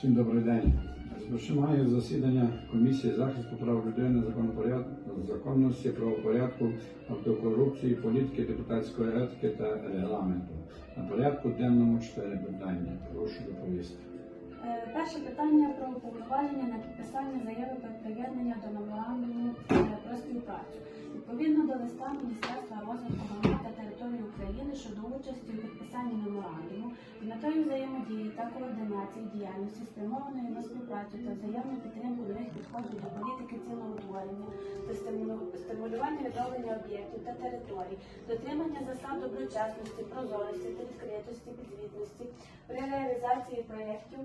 Всім добрий день. Розпочинаю засідання комісії захисту прав людини, законності, правопорядку, антикорупції, політики, депутатської етики та регламенту. На порядку денному чотири питання. Прошу доповісти. Е, Перше питання про уповноваження на підписання заяви про приєднання до меморандуму е, про співпрацю. Відповідно до листа Міністерства розвитку громад та території України щодо участі у підписанні меморандуму метою взаємодії та координації діяльності спрямованої на співпрацю та взаємну підтримку нових підходів до політики ціноутворення та стимулювання відновлення об'єктів та територій, дотримання засад доброчесності, прозорості та відкритості, підзвітності при реалізації проєктів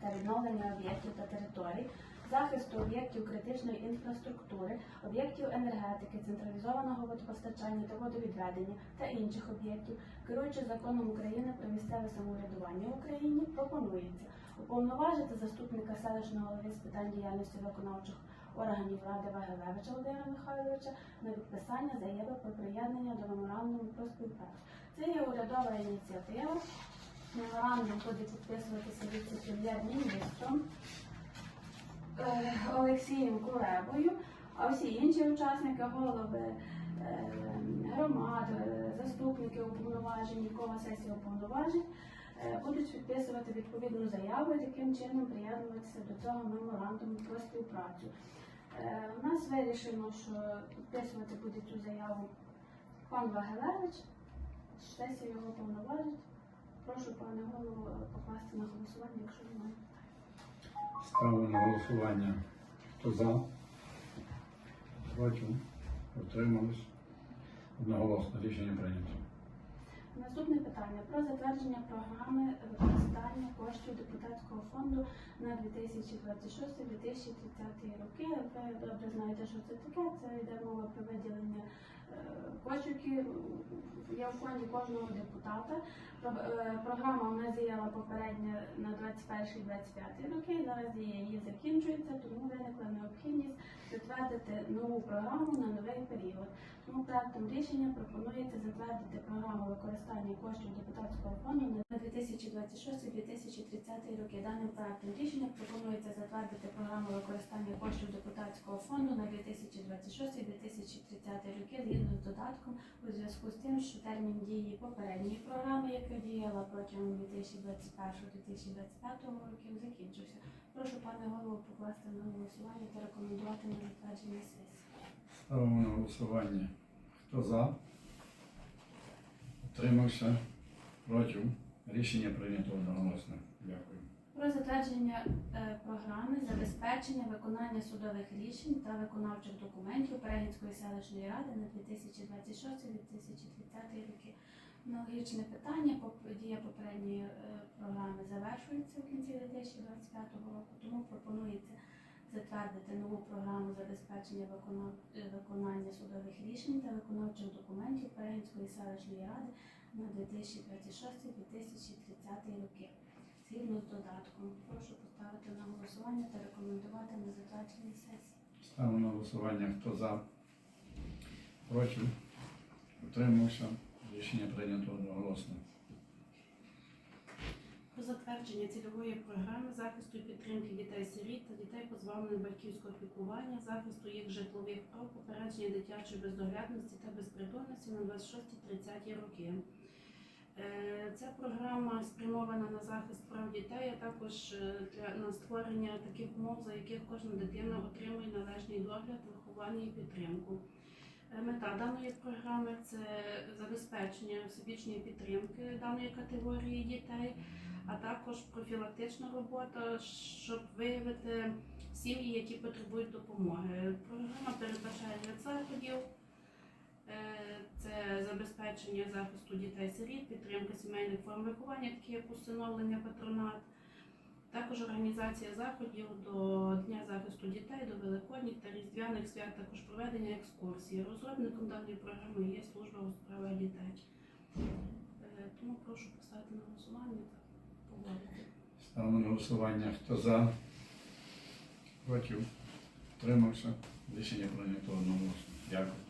та відновлення об'єктів та територій, захисту об'єктів критичної інфраструктури, об'єктів енергетики, централізованого водопостачання та водовідведення та інших об'єктів, керуючи законом України про місцеве самоврядування в Україні, пропонується уповноважити заступника селищного голови з питань діяльності виконавчих органів Ради Вагелевича Володимира Михайловича на підписання заяви про приєднання до меморандуму про співпрацю. Це є урядова ініціатива. Меморандум буде підписуватися віце-прем'єр-міністром Олексієм Кулебою, а всі інші учасники, голови е, громад, е, заступники уповноважені, кого сесія уповноважень, е, будуть підписувати відповідну заяву і таким чином приєднуватися до цього меморандуму про співпрацю. Е, У нас вирішено, що підписувати буде цю заяву пан Вагелевич, сесія його повноважить. Прошу пане голову покласти на голосування, якщо немає. Ставлю на голосування. Хто за? Проти? Утримались? Одноголосно рішення прийнято. Наступне питання про затвердження програми використання депутатського фонду на 2026-2030 роки. Ви добре знаєте, що це таке. Це йде мова про виділення е, коштів, які є в фонді кожного депутата. Е, Програма у нас діяла попередньо на 21-25 роки. Зараз її закінчується, тому виникла необхідність затвердити нову програму на новий період. Тому проектом рішення пропонується затвердити програму використання коштів депутатського фонду 2026-2030 роки. Даним проектом рішення пропонується затвердити програму використання коштів депутатського фонду на 2026-2030 роки згідно з додатком у зв'язку з тим, що термін дії попередньої програми, яка діяла протягом 2021-2025 років, закінчився. Прошу пане голову покласти на голосування та рекомендувати на затвердження сесії. Ставимо на голосування. Хто за? Утримався? Проти? Рішення прийнято одноголосно. Дякую. Про затвердження е, програми забезпечення виконання судових рішень та виконавчих документів Перегінської селищної ради на 2026-2030 роки. Аналогічне питання дія попередньої е, програми завершується в кінці 2025 року, тому пропонується затвердити нову програму забезпечення е, виконання судових рішень та виконавчих документів Перегінської селищної ради на 2026-2030 роки. Згідно з додатком, прошу поставити на голосування та рекомендувати на затвердження сесії. Ставимо на голосування. Хто за? Проти? Утримався? Рішення прийнято одноголосно. Про затвердження цільової програми захисту і підтримки дітей-сиріт та дітей позбавлених батьківського піклування, захисту їх житлових прав, попередження дитячої бездоглядності та безпритульності на 26-30 роки. Е, Ця програма спрямована на захист прав дітей, а також е, на створення таких умов, за яких кожна дитина отримує належний догляд, виховання і підтримку. Е, Мета даної програми це забезпечення всебічної підтримки даної категорії дітей, а також профілактична робота, щоб виявити сім'ї, які потребують допомоги. Програма передбачає ряд заходів. Е, Це забезпечення захисту дітей-сиріт, підтримка сімейних форм виховання, такі як усиновлення, патронат, також організація заходів до Дня захисту дітей, до Великодніх та Різдвяних свят, також проведення екскурсій. Розробником даної програми є служба у справах дітей. Е, Тому прошу поставити на голосування та погодити. Ставимо на голосування. Хто за? Проти? Утримався? Рішення прийнято одноголосно. Дякую.